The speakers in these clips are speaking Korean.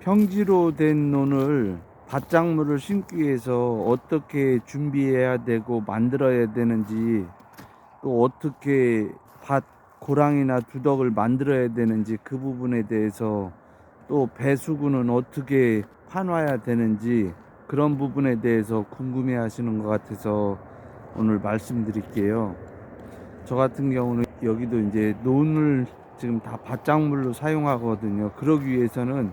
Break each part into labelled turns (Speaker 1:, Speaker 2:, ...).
Speaker 1: 평지로 된 논을 밭작물을 심기 위해서 어떻게 준비해야 되고 만들어야 되는지 또 어떻게 밭 고랑이나 두덕을 만들어야 되는지 그 부분에 대해서 또 배수구는 어떻게 파놔야 되는지 그런 부분에 대해서 궁금해 하시는 것 같아서 오늘 말씀드릴게요. 저 같은 경우는 여기도 이제 논을 지금 다 밭작물로 사용하거든요. 그러기 위해서는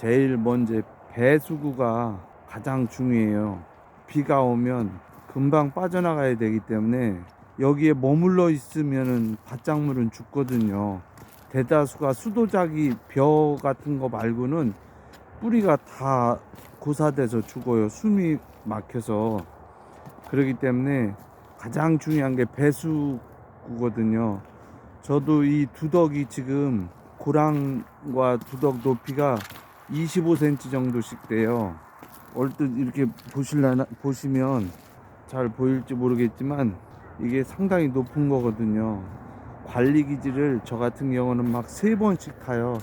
Speaker 1: 제일 먼저 배수구가 가장 중요해요. 비가 오면 금방 빠져나가야 되기 때문에 여기에 머물러 있으면은 밭작물은 죽거든요. 대다수가 수도자기 벼 같은 거 말고는 뿌리가 다 고사돼서 죽어요. 숨이 막혀서. 그렇기 때문에 가장 중요한 게 배수구거든요. 저도 이 두덕이 지금 고랑과 두덕 높이가 25cm 정도씩 돼요. 얼뜻 이렇게 보실라나, 보시면 잘 보일지 모르겠지만 이게 상당히 높은 거거든요. 관리 기지를 저 같은 경우는 막 세 번씩 타요.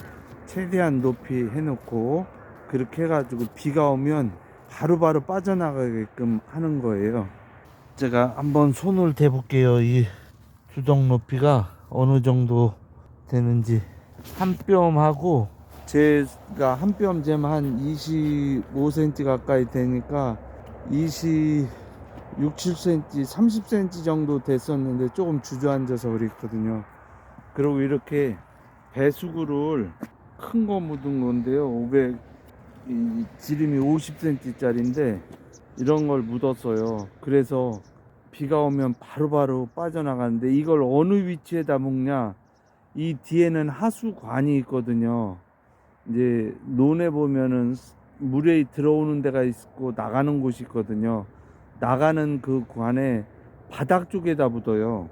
Speaker 1: 최대한 높이 해놓고 그렇게 해가지고 비가 오면 바로바로 빠져나가게끔 하는 거예요. 제가 한번 손을 대볼게요. 이 두덕 높이가 어느 정도 되는지 한 뼘하고 제가 한뼘 재면 한 25cm 가까이 되니까 26, 7cm, 30cm 정도 됐었는데 조금 주저앉아서 그랬거든요. 그리고 이렇게 배수구를 큰 거 묻은 건데요. 500, 이 지름이 50cm짜리인데 이런 걸 묻었어요. 그래서 비가 오면 바로바로 빠져나가는데 이걸 어느 위치에다 묶냐? 이 뒤에는 하수관이 있거든요. 이제 논에 보면은 물에 들어오는 데가 있고 나가는 곳이 있거든요. 나가는 그 관에 바닥 쪽에다 묻어요.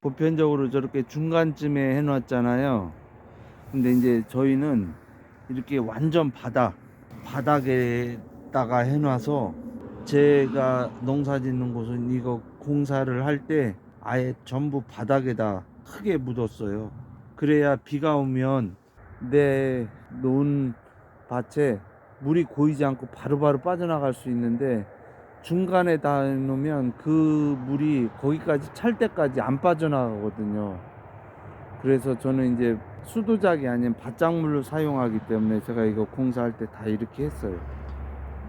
Speaker 1: 보편적으로 저렇게 중간쯤에 해놨잖아요. 근데 이제 저희는 이렇게 완전 바닥, 바닥에다가 해놔서 제가 농사 짓는 곳은 이거 공사를 할 때 아예 전부 바닥에다 크게 묻었어요. 그래야 비가 오면 내논 밭에 물이 고이지 않고 바로 바로 빠져나갈 수 있는데 중간에 다 놓으면 그 물이 거기까지 찰 때까지 안 빠져나가거든요. 그래서 저는 이제 수도작이 아닌 밭작물로 사용하기 때문에 제가 이거 공사할 때 다 이렇게 했어요.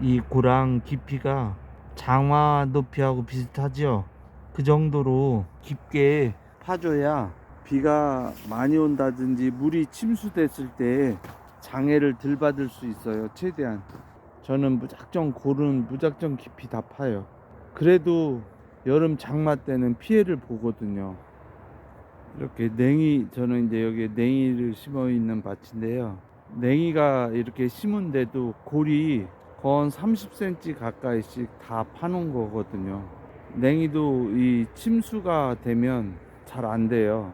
Speaker 1: 이 고랑 깊이가 장화 높이하고 비슷하죠. 그 정도로 깊게 파줘야 비가 많이 온다든지 물이 침수됐을 때 장애를 덜 받을 수 있어요. 최대한 저는 무작정 고른 무작정 깊이 다 파요. 그래도 여름 장마 때는 피해를 보거든요. 이렇게 냉이 저는 이제 여기 냉이를 심어 있는 밭인데요. 냉이가 이렇게 심은데도 골이 건 30cm 가까이씩 다 파놓은 거거든요. 냉이도 이 침수가 되면 잘 안 돼요.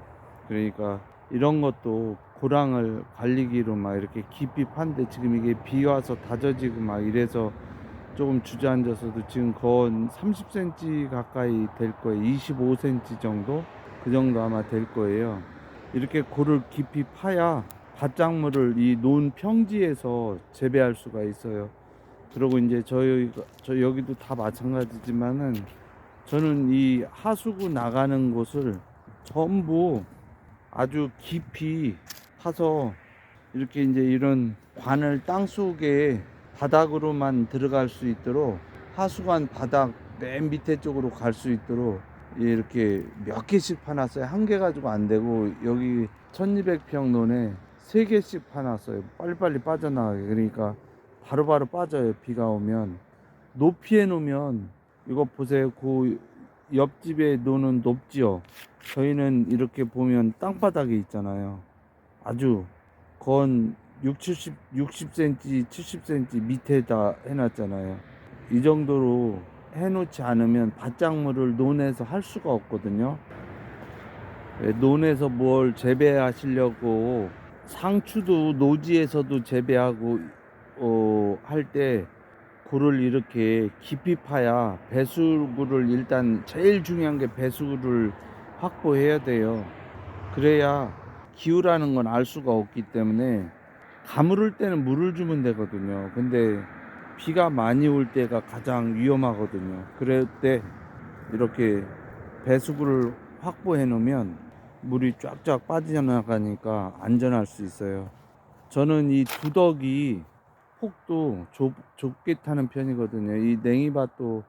Speaker 1: 그러니까 이런 것도 고랑을 관리기로 막 이렇게 깊이 판데 지금 이게 비 와서 다져지고 막 이래서 조금 주저앉아서도 지금 건 30cm 가까이 될 거예요. 25cm 정도? 그 정도 아마 될 거예요. 이렇게 골을 깊이 파야 밭작물을 이 논 평지에서 재배할 수가 있어요. 그리고 이제 저희 저 여기도 다 마찬가지지만은 저는 이 하수구 나가는 곳을 전부 아주 깊이 파서 이렇게 이제 이런 관을 땅 속에 바닥으로만 들어갈 수 있도록 하수관 바닥 맨 밑에 쪽으로 갈 수 있도록 이렇게 몇 개씩 파놨어요. 한 개 가지고 안 되고 여기 1200평 논에 세 개씩 파놨어요. 빨리빨리 빠져나가게. 그러니까 바로바로 빠져요. 비가 오면. 높이에 놓으면 이거 보세요. 그 옆집에 노는 높지요. 저희는 이렇게 보면 땅바닥에 있잖아요. 아주 건 6, 70, 60cm, 70cm 밑에다 해놨잖아요. 이 정도로 해놓지 않으면 밭작물을 논에서 할 수가 없거든요. 예, 논에서 뭘 재배하시려고 상추도 노지에서도 재배하고 어, 할 때 굴을 이렇게 깊이 파야 배수구를 일단 제일 중요한 게 배수구를 확보해야 돼요. 그래야 기후라는 건 알 수가 없기 때문에 가물을 때는 물을 주면 되거든요. 근데 비가 많이 올 때가 가장 위험하거든요. 그럴 때 이렇게 배수구를 확보해 놓으면 물이 쫙쫙 빠져나가니까 안전할 수 있어요. 저는 이 두덕이 폭도 좁, 좁게 타는 편이거든요. 이 냉이밭도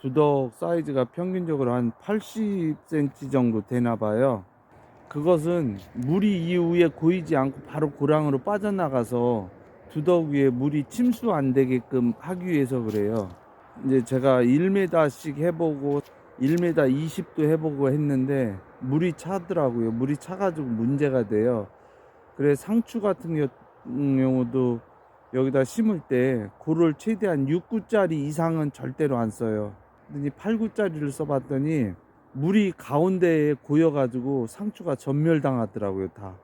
Speaker 1: 두덕 사이즈가 평균적으로 한 80cm 정도 되나 봐요. 그것은 물이 이후에 고이지 않고 바로 고랑으로 빠져나가서 두덕 위에 물이 침수 안 되게끔 하기 위해서 그래요. 이제 제가 1m씩 해보고 1m 20도 해보고 했는데 물이 차더라고요. 물이 차가지고 문제가 돼요. 그래 상추 같은 겨- 경우도 여기다 심을 때 고를 최대한 6구짜리 이상은 절대로 안 써요. 근데 8구짜리를 써봤더니 물이 가운데에 고여가지고 상추가 전멸당하더라고요 다.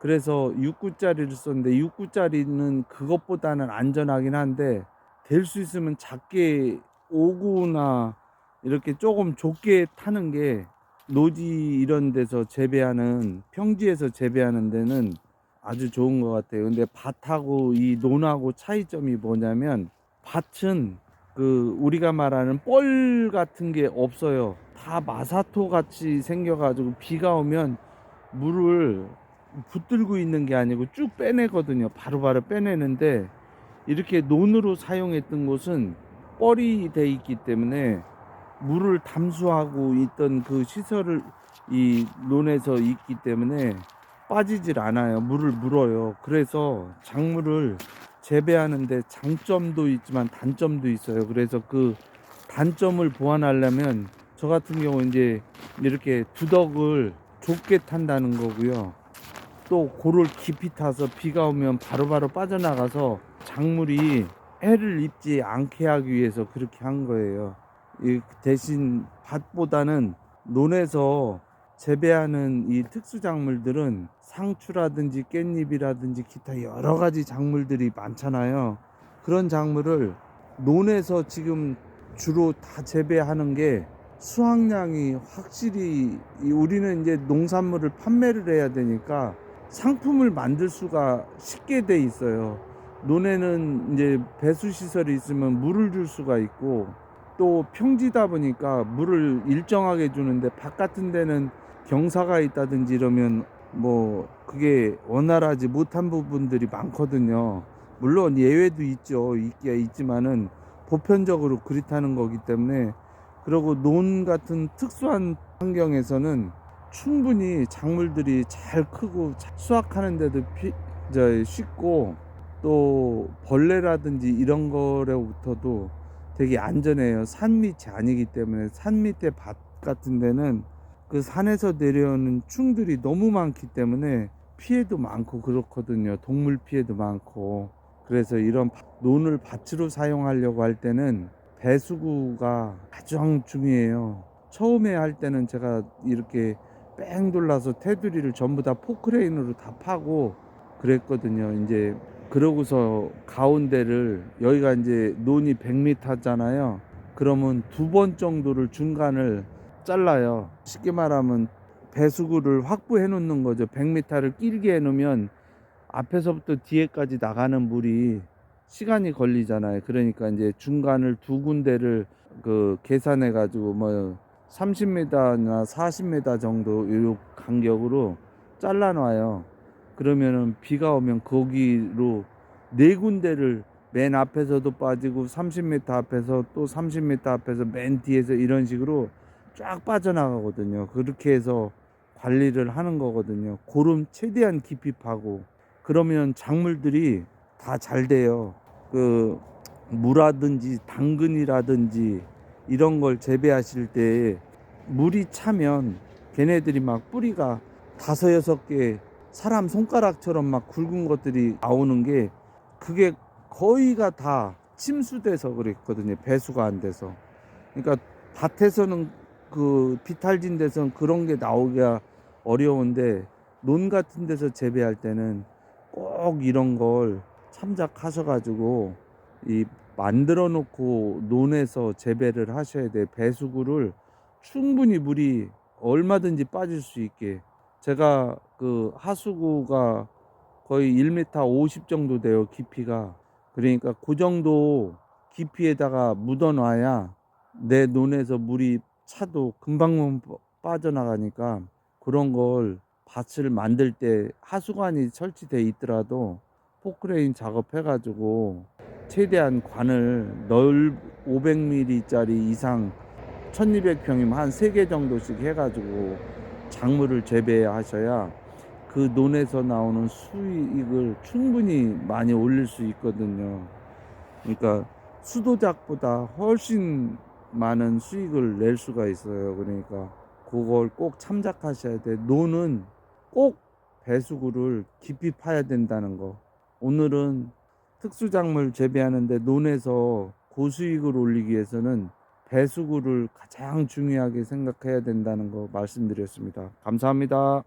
Speaker 1: 그래서 6구짜리를 썼는데 6구짜리는 그것보다는 안전하긴 한데 될 수 있으면 작게 5구나 이렇게 조금 좁게 타는 게 노지 이런 데서 재배하는 평지에서 재배하는 데는 아주 좋은 것 같아요. 근데 밭하고 이 논하고 차이점이 뭐냐면 밭은 그 우리가 말하는 뻘 같은 게 없어요. 다 마사토 같이 생겨가지고 비가 오면 물을 붙들고 있는 게 아니고 쭉 빼내거든요. 바로바로 빼내는데 이렇게 논으로 사용했던 곳은 뻘이 돼 있기 때문에 물을 담수하고 있던 그 시설을 이 논에서 있기 때문에 빠지질 않아요. 물을 물어요. 그래서 작물을 재배하는데 장점도 있지만 단점도 있어요. 그래서 그 단점을 보완하려면 저 같은 경우 이제 이렇게 두덕을 좁게 탄다는 거고요. 또 고를 깊이 타서 비가 오면 바로바로 빠져나가서 작물이 해를 입지 않게 하기 위해서 그렇게 한 거예요. 이 대신 밭보다는 논에서 재배하는 이 특수 작물들은 상추라든지 깻잎이라든지 기타 여러 가지 작물들이 많잖아요. 그런 작물을 논에서 지금 주로 다 재배하는 게 수확량이 확실히 이 우리는 이제 농산물을 판매를 해야 되니까 상품을 만들 수가 쉽게 돼 있어요. 논에는 이제 배수 시설이 있으면 물을 줄 수가 있고 또 평지다 보니까 물을 일정하게 주는데 밭 같은 데는 경사가 있다든지 이러면 뭐 그게 원활하지 못한 부분들이 많거든요. 물론 예외도 있죠. 있기야 있지만은 보편적으로 그렇다는 거기 때문에 그리고 논 같은 특수한 환경에서는 충분히 작물들이 잘 크고 자- 수확하는 데도 피, 저, 쉽고 또 벌레라든지 이런 거로부터도 되게 안전해요. 산 밑이 아니기 때문에 산 밑에 밭 같은 데는 그 산에서 내려오는 충들이 너무 많기 때문에 피해도 많고 그렇거든요. 동물 피해도 많고. 그래서 이런 밭- 논을 밭으로 사용하려고 할 때는 배수구가 가장 중요해요. 처음에 할 때는 제가 이렇게 뺑 돌라서 테두리를 전부 다 포크레인으로 다 파고 그랬거든요. 이제 그러고서 가운데를 여기가 이제 논이 100m잖아요. 그러면 두 번 정도를 중간을 잘라요. 쉽게 말하면 배수구를 확보해 놓는 거죠. 100m를 길게 해 놓으면 앞에서부터 뒤에까지 나가는 물이 시간이 걸리잖아요. 그러니까 이제 중간을 두 군데를 그 계산해 가지고 뭐 30m나 40m 정도 요 간격으로 잘라 놔요. 그러면은 비가 오면 거기로 네 군데를 맨 앞에서도 빠지고 30m 앞에서 또 30m 앞에서 맨 뒤에서 이런 식으로 쫙 빠져나가거든요. 그렇게 해서 관리를 하는 거거든요. 고름 최대한 깊이 파고 그러면 작물들이 다 잘 돼요. 그 무라든지 당근이라든지 이런 걸 재배하실 때 물이 차면 걔네들이 막 뿌리가 다섯 여섯 개 사람 손가락처럼 막 굵은 것들이 나오는 게 그게 거의가 다 침수돼서 그랬거든요. 배수가 안 돼서. 그러니까 밭에서는 그 비탈진 데서는 그런 게 나오기가 어려운데 논 같은 데서 재배할 때는 꼭 이런 걸 참작하셔 가지고 이 만들어 놓고 논에서 재배를 하셔야 돼. 배수구를 충분히 물이 얼마든지 빠질 수 있게. 제가 그 하수구가 거의 1m 50 정도 돼요 깊이가 그러니까 그 정도 깊이에다가 묻어 놔야 내 논에서 물이 차도 금방 빠져나가니까 그런 걸 밭을 만들 때 하수관이 설치돼 있더라도 포크레인 작업해 가지고 최대한 관을 넓 500ml짜리 이상 1200평이면 한 3개 정도씩 해 가지고 작물을 재배하셔야 그 논에서 나오는 수익을 충분히 많이 올릴 수 있거든요. 그러니까 수도작보다 훨씬 많은 수익을 낼 수가 있어요. 그러니까 그걸 꼭 참작하셔야 돼. 논은 꼭 배수구를 깊이 파야 된다는 거. 오늘은 특수작물 재배하는데 논에서 고수익을 올리기 위해서는 배수구를 가장 중요하게 생각해야 된다는 거 말씀드렸습니다. 감사합니다.